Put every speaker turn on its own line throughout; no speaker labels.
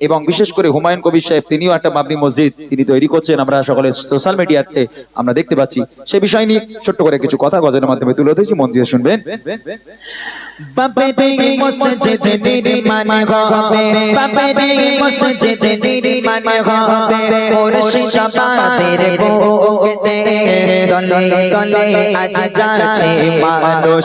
এবং বিশেষ করে হুমায়ুন কবির সাহেব, তিনিও একটা বাবরি মসজিদ তিনি তৈরি করছেন। আমরা সকলে সোশ্যাল মিডিয়াতে আমরা দেখতে পাচ্ছি। সে বিষয় নিয়ে ছোট্ট করে কিছু কথা গজলের মাধ্যমে তুলে ধরেছি। মন দিয়ে শুনবেন।
মানুষ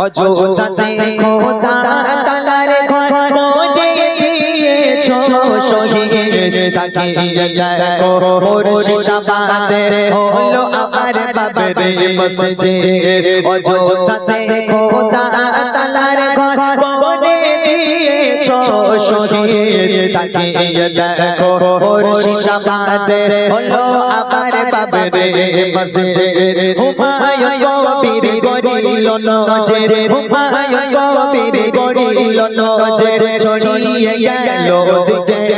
অযোধ্যাতে খোদা তালার ঘর করে দিয়েছ শহীদ তাকে দেখো মুর্শিদাবাদের হলো আমার বাবারে মসজিদ অযোধ্যাতে খোদা তালার ঘর শহীদ তাকে দেখো মুর্শিদাবাদের হলো আমার বাবারে মসজিদ হুমায়ুন কবির গরিল নজর, হুমায়ুন কবির গরিল নজর, ছড়িয়ে গেল দিকে।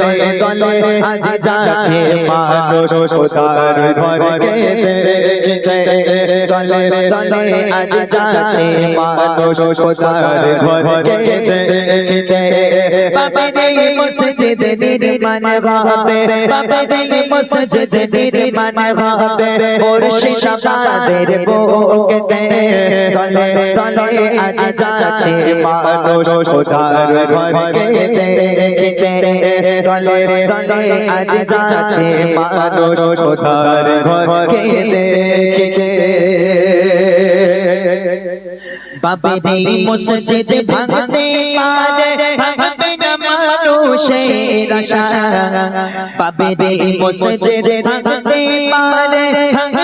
দলে দলে আজ যাচ্ছে মানুষ খোদার ঘরকে দলে দলে আজ যাচ্ছে মানুষ খোদার ঘরকে দেখতে বাবারে মসজিদ নির্মাণ হবে। বাবারে মসজিদ নির্মাণ হবে। মুর্শিদাবাদের বুকেতে দলে দলে আজ যাচ্ছে মানুষ খোদার ঘরকে দলে দলে আজ যাচ্ছে মানুষ খোদার ঘরকে দেখতে বাবারে মসজিদ ভাঙতে পারে ভাঙবে না মানুষের আশা। বাবারে মসজিদ ভাঙতে পারে ভাঙবে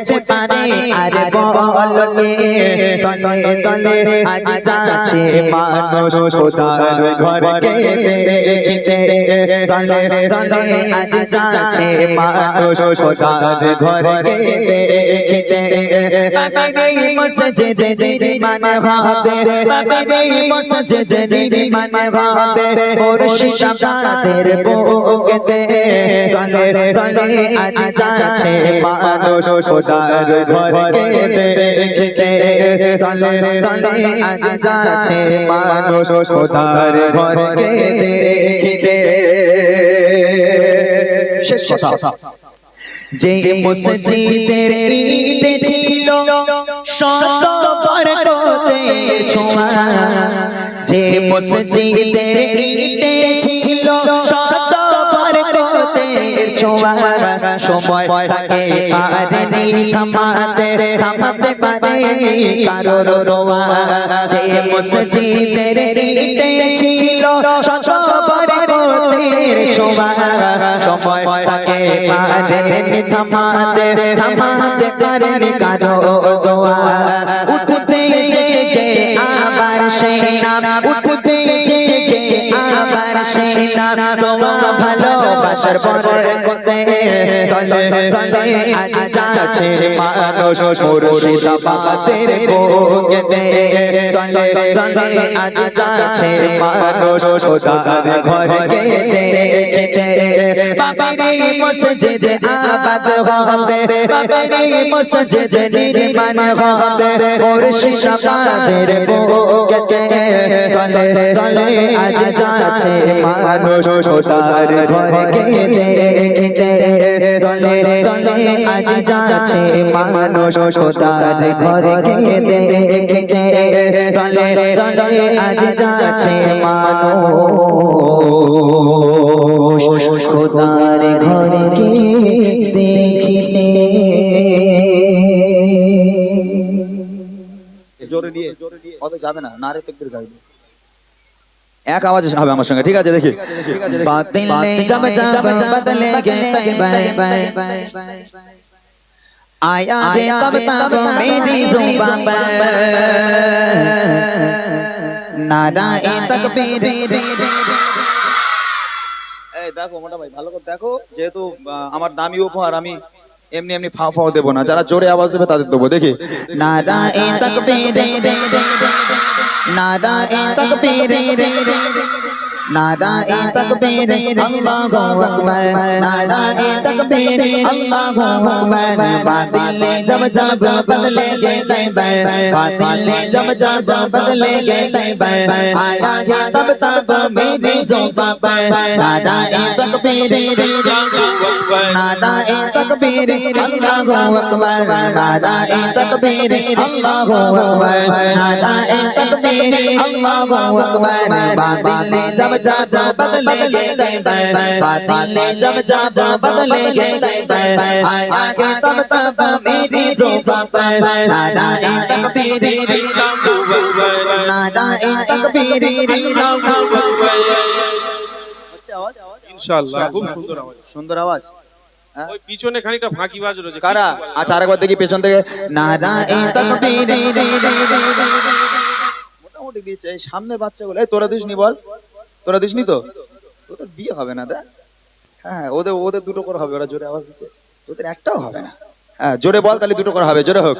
মুছে পানে আর বললে তলে তলে আজ যাচ্ছে মানুষ খোদার ঘরকে দেখতে তলে তলে আজ যাচ্ছে মানুষ খোদার ঘরকে দেখতে মসজিদ হবে মসজিদ হবে তলে তলে আজ যাচ্ছে মানুষ খোদার ঘরকে দেখতে তলে তলে আজ যাচ্ছে মানুষ খোদার ঘরকে দেখতে? শেষ কথা। যে মসজিদের ইটে ছিল শত বরকতের ছোঁয়া। যে মসজিদের ইটে ছিল শত বরকতের ছোঁয়া। সময় পারেনি থামাতে থামাতে পারেনি কারোর রোয়া যে মসজিদের ইটে ছিল শত বরকতের ছোঁয়া। সময় তাকে পারেনি থামাতে থামাতে পারেনি কারও দোয়া। উঠতে জেগে আবার সেই নাম উঠতে জেগে আবার সেই নাম দোয়া ভালোবাসার আজ যাচ্ছে মানুষ মুর্শিদাবাদের বুকেতে তলে তলে আজ যাচ্ছে মানুষ খোদার ঘরকে দেখতে বাবারে মসজিদ আবাদ হবে। বাবারে মসজিদ নির্মাণ হবে। মুর্শিদাবাদের বুকেতে তলে তলে আজ যাচ্ছে মানুষ খোদার ঘরকে দেখতে খোদার ঘরে কে দেখতে কে দেখিতে
জোরে নিয়ে যাবে না নারে তকবীর গাইবে এক আওয়াজে হবে আমার সঙ্গে ঠিক আছে দেখি
बातिल ने जब जब बदले गए तैबा आया है तब तब मेरी जुबान पर नाराए तकबीर
এই দেখো মোটা ভাই ভালো করে দেখো যেহেতু আহ, আমার দামি উপহার আমি এমনি এমনি ফা ফাও দেবো না যারা জোরে আওয়াজ দেবে তাদের দেবো দেখি
नाराए तकबीर نادا تکبیر نادا تکبیر اللہ اکبر نادا तकबीर अल्लाहु अकबर बातिल ने जब जब बदले गए तैबर बातिल ने जब जब बदले गए तैबर आया है तब तब मेरी जुबान पर नाराए तकबीर नाराए तकबीर अल्लाहु अकबर नाराए तकबीर अल्लाहु अकबर नाराए तकबीर अल्लाहु अकबर बातिल ने जब जब बदले गए तैबर बातिल ने जब जब बदले गए तैबर आया के तब तब मेरी जुबान पर नाराए तकबीर नाराए तकबीर
আচ্ছা আওয়াজ
ইনশাআল্লাহ খুব সুন্দর আওয়াজ
সুন্দর আওয়াজ
ওই পিছনে খানিকটা ফাঁকি বাজ রয়েছে
কারা আচ্ছা আরেকবার দেখি পেছন থেকে
नाराए तकबीर
মোটামুটি দিচ্ছে এই সামনে বাচ্চাগুলো এই তোরা দিসনি বল তোরা দিসনি তো তোদের বিয়ে হবে না দেখ হ্যাঁ ওদের ওদের দুটো করে হবে ওরা জোরে আওয়াজ দিচ্ছে। তোদের একটাও হবে না। হ্যাঁ জোরে বল তাহলে দুটো করে হবে জোরে হোক।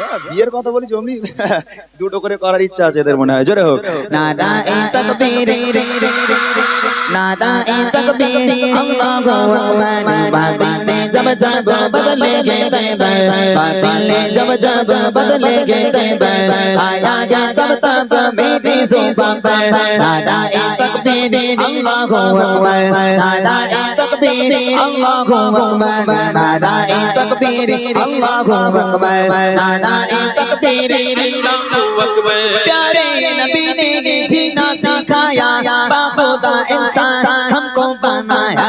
হ্যাঁ, বিয়ের কথা বলি জমি দুটো করে করার ইচ্ছা আছে এদের মনে হয় জোরে হোক।
না না تكبير الله أكبر نادائي تكبير الله أكبر نادائي تكبير الله أكبر نادائي تكبير الله أكبر پیارے نبی نے جینا سکھایا باخدا انسان ہم کو بنایا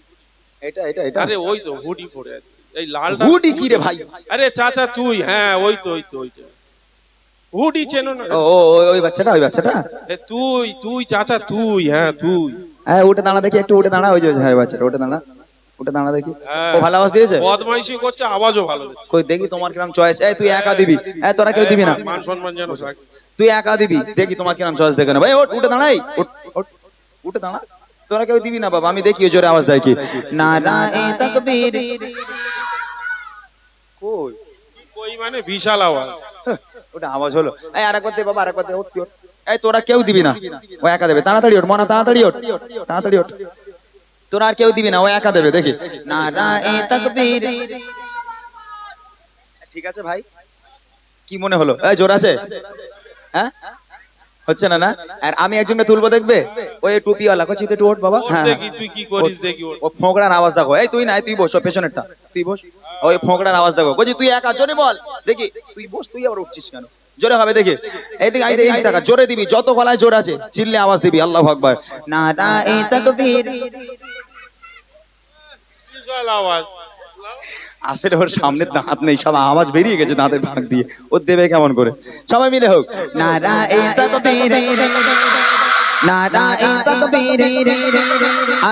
এটা এটা এটা।
আরে ওই তো হুডি পরে আছে। এই লালটা
হুডি কি রে ভাই?
আরে চাচা তুই হ্যাঁ ওই তো ওই তো ওই তো। হুডি চেনো না।
ও ওই- বাচ্চাটা ওই বাচ্চাটা?
তুই তুই চাচা তুই হ্যাঁ তুই।
হ্যাঁ উঠে দাঁড়া দেখি একটু উঠে দাঁড়া ওই যে হ্যাঁ বাচ্চাটা উঠে দাঁড়া। উঠে দাঁড়া দেখি।
হ্যাঁ।
ও ভালো আওয়াজ দিয়েছে?
বদমাইশি করছে আওয়াজও ভালো
কই দেখি তোমার কিরম চয়েস এই তুই একা দিবি। এই তোরা কেউ দিবি না।
মান সম্মান থাকে।
তুই একা দিবি। দেখি তোমার কিরম চয়েস দেখে না ভাই ওঠ উঠে দাঁড়াই উঠে দাঁড়া। তোরা কেউ দিবি না বাবা আমি দেখি জোরে আওয়াজ দেয় কি?
নারায়ে তাকবীর।
কই?
কই মানে বিশাল আওয়াজ।
হ্যাঁ, ওটা আওয়াজ হলো। এই আরেকবার দে বাবা আরেকবার দে ওট এই তোরা কেউ দিবি না। ও একা দেবে। তাড়াতাড়ি ওঠ মনে তাড়াতাড়ি ওঠ। তাড়াতাড়ি ওঠ। তোরা আর কেউ দিবি না ও একা দেবে দেখি।
না না নারায়ে তাকবীর।
ঠিক আছে ভাই? কি মনে হলো? এই জোর আছে? হ্যাঁ? হচ্ছে না না? আর আমি একজনকে তুলবো দেখবে? ওই টুপি টুপিওয়ালা। কচি তুই ওঠ বাবা। হ্যাঁ
দেখি তুই কি করিস দেখি
ও ফোকড়ার আওয়াজ দেখো। এই তুই নাই তুই বস পেছনেরটা। তুই বস। ওই ফোকড়ার আওয়াজ দেখো। কচি তুই একা জোরে বল। দেখি তুই বস তুই আবার উঠছিস কেন? জোরে হবে দেখি। এই দিক আই এই টাকা জোরে দিবি যত গলায় জোর আছে চিল্লে আওয়াজ দিবি আল্লাহু আকবার।
না না
এই তাকবীর আওয়াজ।
আসলে ওর সামনে দাঁত নেই সব আওয়াজ বেরিয়ে গেছে দাঁতের ফাঁক দিয়ে ও দেবে কেমন করে সবাই মিলে হোক
না নারায়ে তাকবীর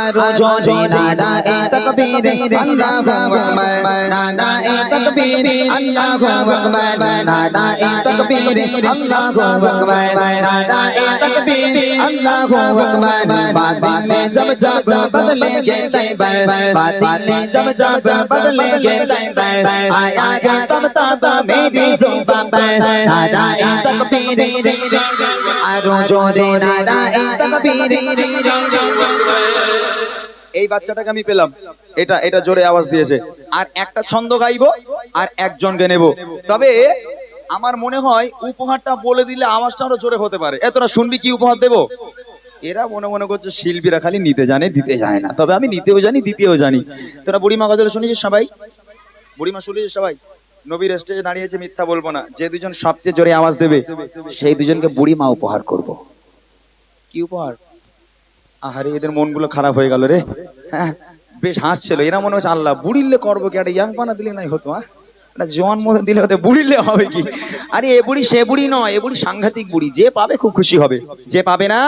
আরো জোরে নারায়ে তাকবীর আল্লাহু আকবার নারায়ে তাকবীর আল্লাহু আকবার নারায়ে তাকবীর আল্লাহু আকবার নারায়ে তাকবীর আল্লাহু আকবার बादल में जब जब बदलेंगे तैबर बादल में जब जब बदलेंगे तैबर आया है तब तब मेरी जुबान पर नाराए तकबीर आरो जोरे नाराए तकबीर
এই বাচ্চাটাকে আমি পেলাম। এটা এটা জোরে আওয়াজ দিয়েছে। আর একটা ছন্দ গাইবো, আর একজনকে নেব। তবে আমার মনে হয় উপহারটা বলে দিলে আওয়াজটা আরও জোরে হতে পারে। এ তোরা শুনবি কি উপহার দেব? এরা মনে মনে করছে শিল্পীরা খালি নিতে জানে, দিতে জানে না। তবে আমি নিতেও জানি দিতেও জানি। তোরা বুড়িমা গজল শুনেছিস সবাই? বুড়িমা শুনেছিস সবাই? নবীর স্টেজে দাঁড়িয়েছে, মিথ্যা বলব না। যে দুজন সবচেয়ে জোরে আওয়াজ দেবে, সেই দুজনকে বুড়িমা উপহার করব। কি আহারে, এদের মনগুলো খারাপ হয়ে গেল রে। হ্যাঁ বেশ হাসছিল। এরা মনে হচ্ছে আল্লাহ, বুড়িলে করব কি? একটা ইয়াং পানা দিলে নাই হতো হ্যাঁ জোয়ান মতো দিলে হতে বুড়িলে হবে কি? আরে, এ বুড়ি সে বুড়ি নয়, এ বুড়ি সাংঘাতিক বুড়ি। যে পাবে খুব খুশি হবে। যে পাবে না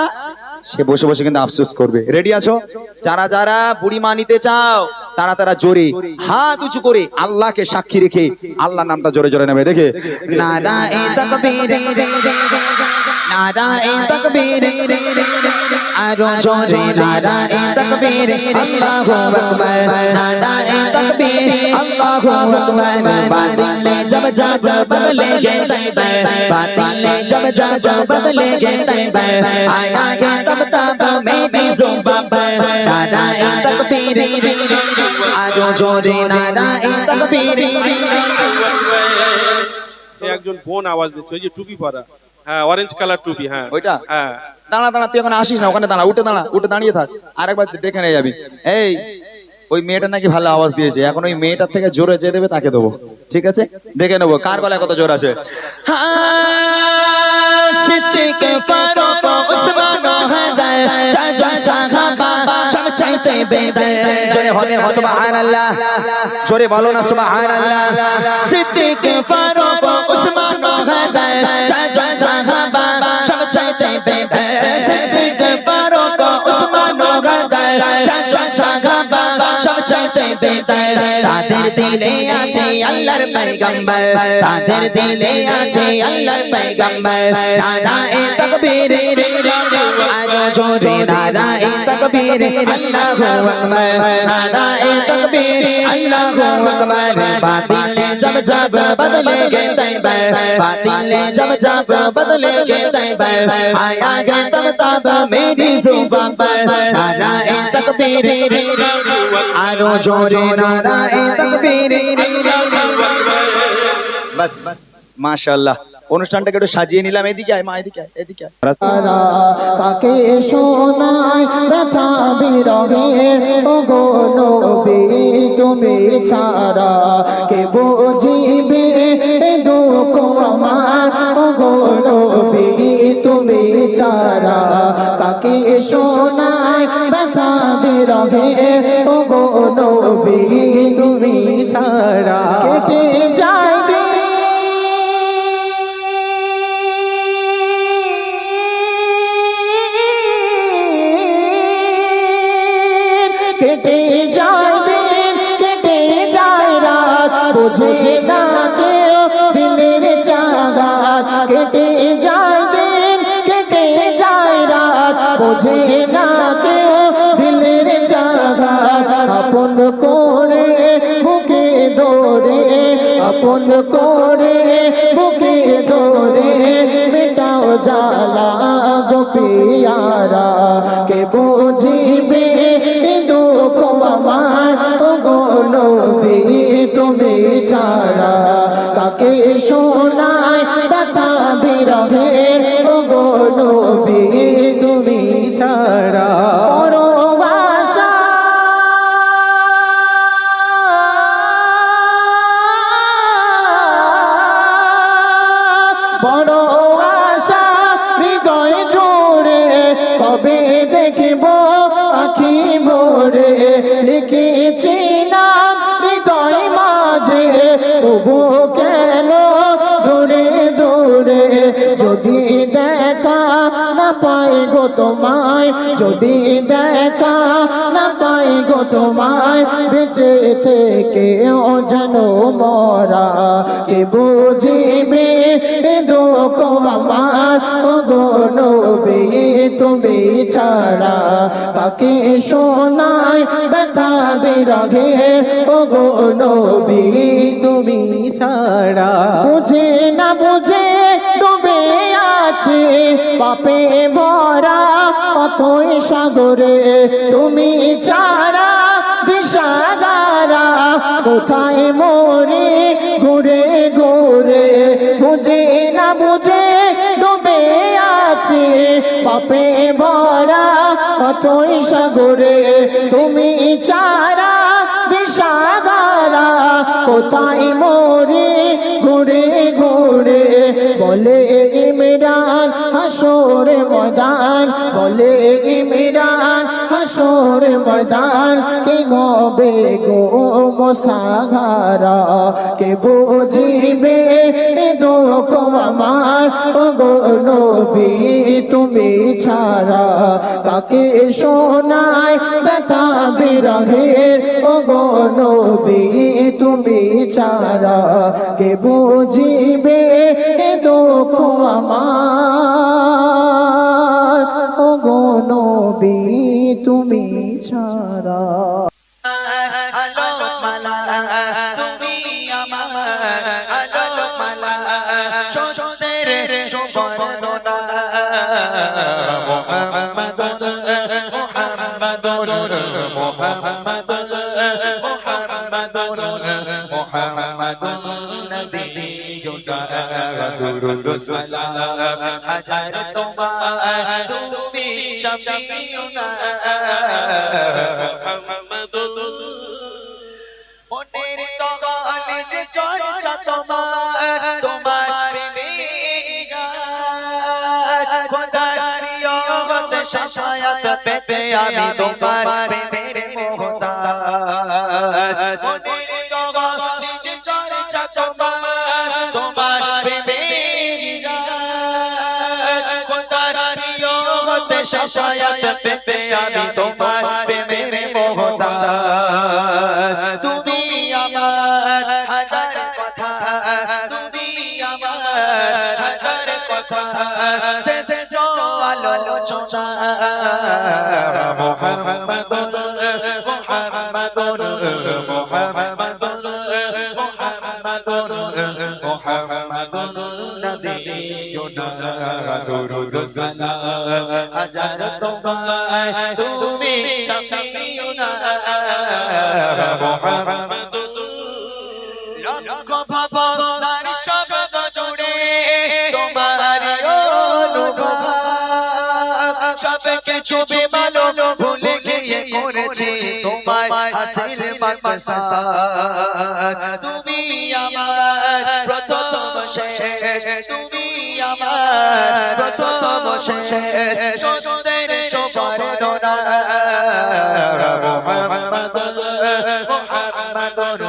সে বসে বসে কিন্তু আফসোস করবে। রেডি আছো? যারা যারা বুড়িমা নিতে চাও, তারা তারা জোরে হাত উঁচু করে আল্লাহকে সাক্ষী রেখে আল্লাহ নামটা জোরে জোরে নেবে। দেখে?
নারায়ণ নারায়ণ तकबीर आरो जोरे नाराए तकबीर अल्लाहु अकबर नाराए तकबीर अल्लाहु अकबर बादल जब जब बदलेंगे तैबर बादल जब जब बदलेंगे तैबर आया है तब तब मेरी जुबान पर नाराए तकबीर आरो जोरे नाराए तकबीर
এ একজন বোন আওয়াজ দিচ্ছে ওই যে টুপি পরা হ্যাঁ অরেঞ্জ কালার টুপি হ্যাঁ
ওইটা?
হ্যাঁ
দাঁড়া দাঁড়া তুই এখন আসিস না ওখানে দাঁড়া উঠে দাঁড়া উঠে দাঁড়িয়ে থাক। আরেকবার দেখে নিয়ে যাবি। এই ওই মেয়েটা নাকি ভালো আওয়াজ দিয়েছে। এখন ওই মেয়েটার থেকে জোরে যে দেবে তাকে দেবো। ঠিক আছে? দেখে নেব কার গলায় কত জোর আছে। জোরে বলো না
সুবাহ আল্লাহর পয়গম্বর। তাদের দিলে আছে আল্লাহর পয়গম্বর। নারায়ে তাকবীর। আরও জোরে এ তাকবীর, আল্লাহু আকবার। নারায়ে তাকবীর, আল্লাহু আকবার। বাতিল जब जब बदले के तई बातिले जब जब बदले के तई आया है तब तब मेरी जुबान पर नाराए तकबीर आरो जोरे नाराए तकबीर
बस माशाल्लाह অনুষ্ঠানটাকে একটু সাজিয়ে নিলাম। এদিকে আয় মা, এদিকে আয় এদিকে আয়।
কাকে শোনায় ব্যথা বিরহের ও গো নবী, তুমি ছাড়া কে বুঝিবে? দুঃখ আমার। ও গো নবী, তুমি ছাড়া কাকে শোনায় ব্যথা বিরহের ও গো নবী, তুমি ছাড়া। কেটে যদি দেখা না পাই গো তোমায়, বেঁচে থেকে যেন মরা। কে বুঝিবে দুঃখ আমার? ও গো নবী, তুমি ছাড়া কাকে শোনায় ব্যথা বিরহে ও গো নবী, তুমি ছাড়া। বুঝে না বুঝে আছে, পাপে ভরা অথই সাগরে, তুমি ছাড়া দিশাগারা কোথায় মরে ঘুরে ঘুরে? বুঝে না বুঝে ডুবে আছে, পাপে ভরা অথই সাগরে, তুমি চারা দিশাগারা কোথায় মোরে ঘুরে ঘুরে? বলে ইমরান হাসোরে ময়দান, বলে ইমরান হাসর ময়দান, কে গবে গো মসাঘারা কে বুঝিবে দুঃখ আমার? গো নবী, তুমি ছাড়া কাকে শোনায় ব্যথা বিরহের ও গো নবী, তুমি ছাড়া কে বুঝিবে দুঃখ আমার? তুমি ছাড়া
আলো মালা তুমি আমার আলো সুবর্ণনা মুহাম্মাদুর মনের তগলে যে চর্চা তোমার তোমার খোদার পেতে আমি তোমার প্রেমের মোহতাজ শাসায়াত পেতে আমি তোমার প্রেমের মোহতা তুমি আমার হাজার কথা। তুমি আমার হাজার কথা। শেষে আলোচনা। মোহাম্মদুর মোহাম্মদ মোহাম্মদুর দুরুদ সালাম হাজার তোমায় তুমি শাফিউনা লক্ষ ভাবনার শব্দ জুড়ে তোমার অনুভব সব কিছু বিমালো ভুলে গিয়ে করেছে তোমার হাসিল মাকসা তুমি আমার শেষ তুমি আমার প্রথম শেষ সুন্দর সুবর্ণনা। মুহাম্মাদুর মুহাম্মাদুর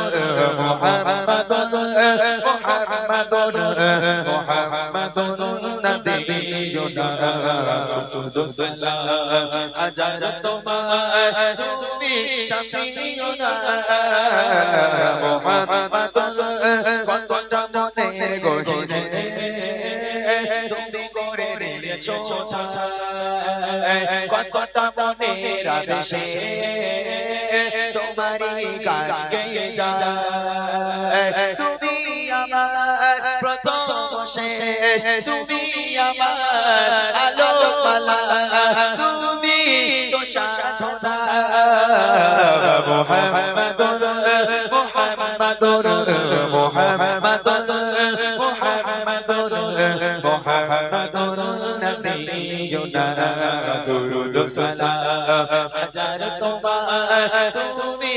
মুহাম্মাদুর মুহাম্মাদুর মুহাম্মাদুর নবিয়ুনা কুদুস সালাম তোমার তুমি শাফিউনা মুহাম্মাদুর কতটা মনের দিয়েছ কতটা মনের আবেশে তোমারই গান গেয়ে যায়। তুমি আমার প্রথম শেষ, তুমি আমার আলো মালা, তুমি তো সাধনা। মুহাম্মাদুর মুহাম্মাদুর মুহাম্মাদুর মুহাম্মাদুর। মুহাম্মাদুর নবিয়ুনা দুরুদ সালাম হাজার তোমার তুমি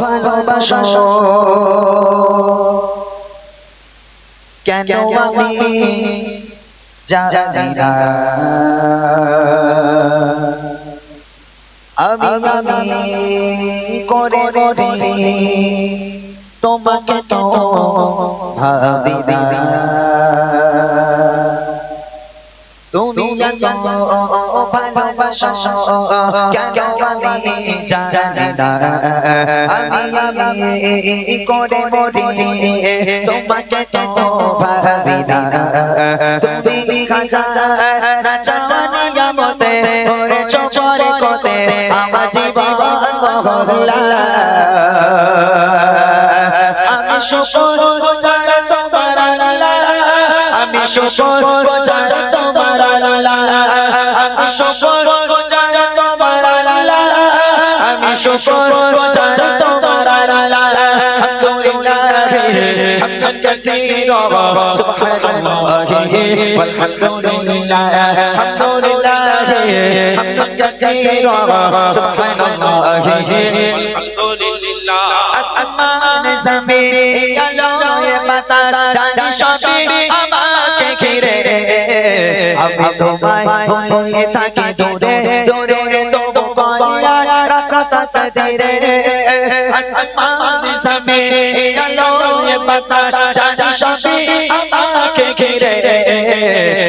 ভালোবাসো কেন আমি জানি না? আমি আমি। করে করে তোমাকে তো ভাবি তুমি ভালোবাসো কেন আমি জানি না। আমি আমি করে করে তোমাকে তো ভাবি না। তুমি খাজা না জানি আমতে ওরে চোখরে আমার জীবন আমি শুকর গুজার তোমার আল্লাহ আমি শুকর গুজার তোমার আল্লাহ আমি শুকর গুজার তোমার আল্লাহ আমি শুকর গুজার তোমার আল্লাহ আলহামদুলিল্লাহ হামদান কাসীরা সুবহানাল্লাহ والحمدلله الحمد لله حمدا كثيرا سبحان الله
আলহামদুলিল্লাহ
আসমান জমিন আলোয় বাতাস জানি সবই আমাকে ঘিরে আমি তোমায় ভুলে থাকি দূরে দূরে তবু বলা রাখা তাকদিরে আসমান জমিন আলোয় বাতাস জানি সবই আমাকে ঘিরে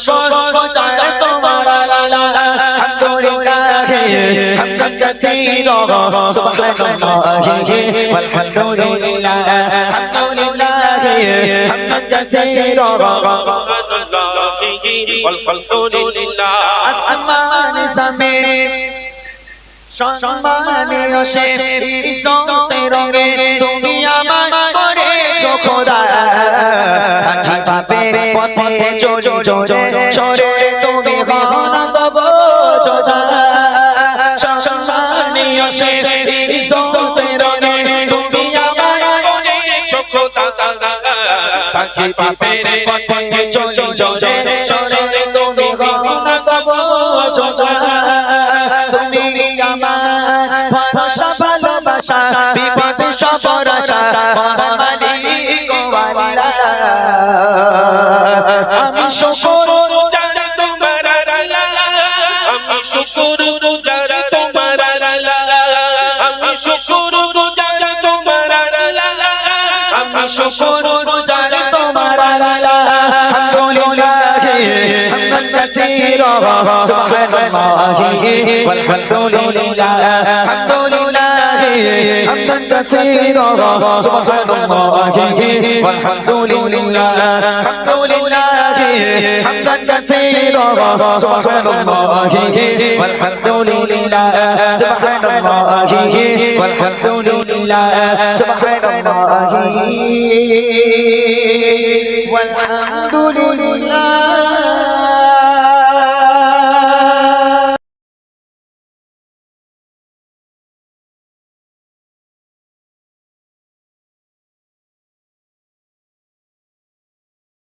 আমি শুকর গুজার তোমার আল্লাহ আলহামদুলিল্লাহ হামদান কাসীরা সুবহানাল্লাহি والحمد لله الحمد لله حمدا كثيرا
আলহামদুলিল্লাহ
আসমান জমিন সম্মানীয় সে ইসতে রঙে তুমি আমার করেছো খোদা কীভাবে পথে চোরে চোরে তুমি হনা তব চোজা সম্মানীয় সে ইসতে তুমি আমার করেছ খোদা তাকে পাপের পথে চলে চলে চলে তুমি গহনা তব চোচা আমি শুকর
যারা তোমার আল্লাহ আমি শুকর যারা তোমার আল্লাহ আমি শুকর যারা তোমার আল্লাহ
আমি শুকর গুজার তোমার আল্লাহ আলহামদুলিল্লাহ হামদান কাসীরা সুবহানাল্লাহি والحمدلله الحمدلله حمدا كثيرا سبحان الله والحمد لله الحمد لله سبحان الله والحمد لله سبحان الله والحمد لله سبحان الله